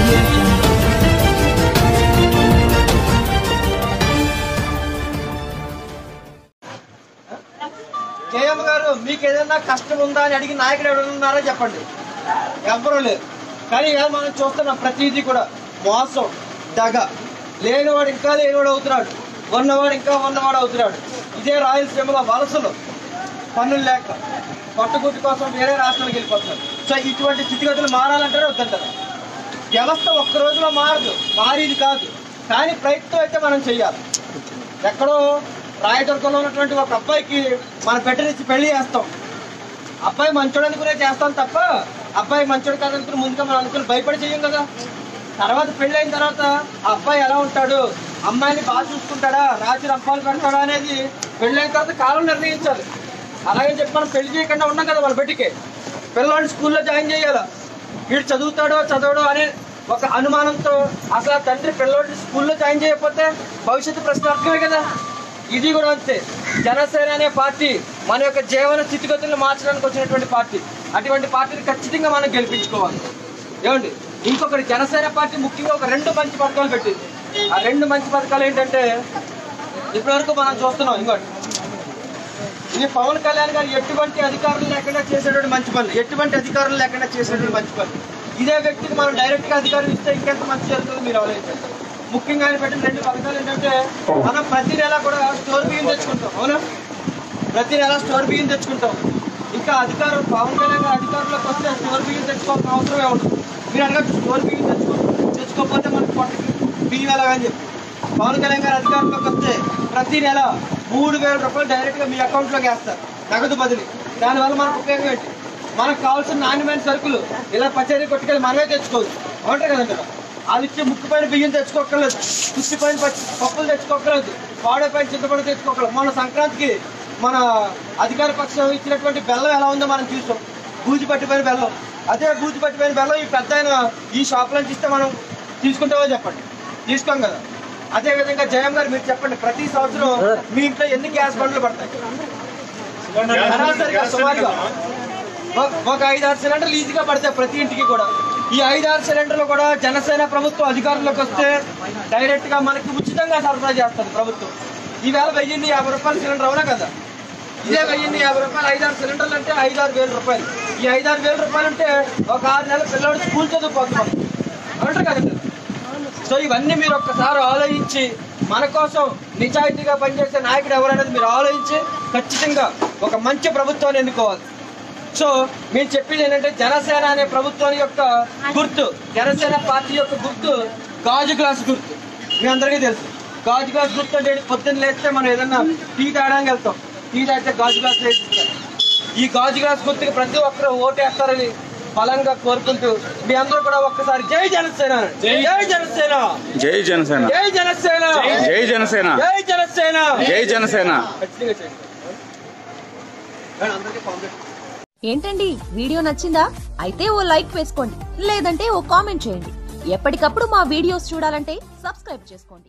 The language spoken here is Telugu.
audio జయమ్మ గారు మీకు ఏదైనా కష్టం ఉందా అని అడిగి నాయకుడు ఎవరైనా ఉన్నారా చెప్పండి. ఎవరూ లేరు. కానీ మనం చూస్తున్నాం ప్రతిదీ కూడా మోసం దగ. లేనివాడు ఇంకా లేనివాడు అవుతున్నాడు. ఉన్నవాడు ఇంకా ఉన్నవాడు అవుతున్నాడు. ఇదే రాయలసీమలో వలసలు పన్నులు లేక పట్టుగుట్టు కోసం వేరే రాష్ట్రాలకు వెళ్ళిపోతున్నారు. సో ఇటువంటి స్థితిగతులు మారాలంటారే వద్దంటారు? వ్యవస్థ ఒక్క రోజులో మారదు మారేది కాదు. కానీ ప్రయత్నం అయితే మనం చెయ్యాలి. ఎక్కడో రాయదుర్గంలో ఉన్నటువంటి ఒక అబ్బాయికి మన పెట్టనిచ్చి పెళ్ళి చేస్తాం. అబ్బాయి మంచోడని కూడా చేస్తాం తప్ప అబ్బాయి మంచోడు కాదనుకుని ముందుగా మనం అనుకుని భయపడి చెయ్యం కదా. తర్వాత పెళ్ళి అయిన తర్వాత ఆ అబ్బాయి ఎలా ఉంటాడు? అమ్మాయిని బాగా చూసుకుంటాడా? రాజు రంపాలు పెడతాడా అనేది పెళ్ళి అయిన తర్వాత కాలం నిర్ణయించాలి. అలాగే చెప్పి మనం పెళ్ళి చేయకుండా ఉన్నాం కదా వాళ్ళ బిడ్డకి. పిల్లవాడిని స్కూల్లో జాయిన్ చేయాలి? వీడు చదువుతాడో చదవడో అనే ఒక అనుమానంతో అసలు ఆ తండ్రి పిల్లలు స్కూల్లో జాయిన్ చేయకపోతే భవిష్యత్తు ప్రశ్నార్థమే కదా. ఇది కూడా అంతే. జనసేన అనే పార్టీ మన యొక్క జీవన స్థితిగతులను మార్చడానికి వచ్చినటువంటి పార్టీ. అటువంటి పార్టీని ఖచ్చితంగా మనం గెలిపించుకోవాలి. ఏమండి? ఇంకొకటి జనసేన పార్టీ ముఖ్యంగా ఒక రెండు మంచి పథకాలు పెట్టింది. ఆ రెండు మంచి పథకాలు ఏంటంటే ఇప్పటివరకు మనం చూస్తున్నాం ఇంకోటి. ఇది పవన్ కళ్యాణ్ గారు ఎటువంటి అధికారులు లేకుండా చేసేటువంటి మంచి పని ఎటువంటి అధికారులు లేకుండా చేసేటువంటి మంచి పని ఇదే వ్యక్తికి మనం డైరెక్ట్గా అధికారం ఇస్తే ఇంకెంత మంచి జరుగుతుంది మీరు ఆలోచించండి. ముఖ్యంగా ఆయన పెట్టిన రెండు పథకాలు ఏంటంటే మనం ప్రతి నెల కూడా స్టోర్ బియ్యం తెచ్చుకుంటాం అవునా? ప్రతి నెల స్టోర్ బియ్యం తెచ్చుకుంటాం. ఇంకా అధికారం పవన్ కళ్యాణ్ గారు అధికారంలోకి వస్తే స్టోర్ బియ్యం తెచ్చుకోవాల్సిన అవసరమే ఉండదు. మీరు అడగచ్చు స్టోర్ బియ్యం తెచ్చుకో తెచ్చుకోకపోతే మనకి పొట్టకి బియ్యం ఎలాగని చెప్పి. పవన్ కళ్యాణ్ గారు అధికారంలోకి వస్తే ప్రతి నెల మూడు వేల రూపాయలు డైరెక్ట్గా మీ అకౌంట్లోకి వేస్తారు. నగదు బదిలీ. దానివల్ల మనకు ఉపయోగం ఏంటి? మనకు కావాల్సిన నాణ్యమైన సరుకులు ఇలా పచ్చడి కొట్టుకెళ్ళి మనమే తెచ్చుకోవచ్చు. అవుంటారు కదండి అది ఇచ్చే ముక్కు పైన బియ్యం తెచ్చుకోకర్లేదు కుర్చీ పైన పచ్చి పప్పులు తెచ్చుకోకర్లేదు పాడేపైన చింతపండు తెచ్చుకోకర్లేదు మన సంక్రాంతికి మన అధికార పక్షం ఇచ్చినటువంటి బెల్లం ఎలా ఉందో మనం చూసాం. బూజు పట్టిపోయిన బెల్లం. అదే బూజు పట్టిపోయిన బెల్లం ఈ పెద్ద ఆయన ఈ షాప్ నుంచి ఇస్తే మనం తీసుకుంటామో చెప్పండి. తీసుకోం కదా. అదే విధంగా జయం గారు మీరు చెప్పండి ప్రతి సంవత్సరం మీ ఇంట్లో ఎన్ని గ్యాస్ బండ్లు పడతాయి? సరాసరిగా సుమారుగా ఒక- ఒక ఐదు ఆరు సిలిండర్లు ఈజీగా పడతాయి ప్రతి ఇంటికి కూడా. ఈ ఐదు ఆరు సిలిండర్లు కూడా జనసేన ప్రభుత్వం అధికారంలోకి వస్తే డైరెక్ట్గా మనకి ఉచితంగా సరఫరా చేస్తుంది ప్రభుత్వం. ఈవేళ వెయ్యిన్ని యాభై రూపాయల సిలిండర్ అవునా కదా? ఇదే వెయ్యిన్ని యాభై రూపాయలు ఐదు ఆరు సిలిండర్లు అంటే ఐదు ఆరు వేల రూపాయలు. ఈ ఐదు ఆరు వేల రూపాయలు అంటే ఒక ఆరు నెలల పిల్లవాడు స్కూల్ చదువుకోతున్నాం అంటారు కదండి సో ఇవన్నీ మీరు ఒక్కసారి ఆలోచించి మన కోసం నిజాయితీగా పనిచేసే నాయకుడు ఎవరనేది మీరు ఆలోచించి ఖచ్చితంగా ఒక మంచి ప్రభుత్వాన్ని ఎన్నుకోవాలి. సో మీరు చెప్పేది ఏంటంటే జనసేన అనే ప్రభుత్వం యొక్క గుర్తు జనసేన పార్టీ యొక్క గుర్తు గాజు గ్లాస్ గుర్తు. మీ అందరికీ తెలుసు. గాజు గ్లాస్ గుర్తు అంటే పొద్దున్న లేస్తే మనం ఏదన్నా టీ తాగడానికి వెళ్తాం. టీ తాగితే గాజు గ్లాస్ వేసిస్తారు ఈ గాజు గ్లాస్ గుర్తుకి ప్రతి ఒక్కరు ఓటేస్తారని బలంగా కోరుకుంటూ మీ అందరూ కూడా ఒక్కసారి జై జనసేన. జై జనసేన. జై జనసేన. జై జనసేన. జై జనసేన. జై జనసేన. జై జనసేన. ఏంటండి? వీడియో నచ్చిందా? అయితే ఓ లైక్ వేసుకోండి. లేదంటే ఓ కామెంట్ చేయండి. ఎప్పటికప్పుడు మా వీడియోస్ చూడాలంటే సబ్స్క్రైబ్ చేసుకోండి.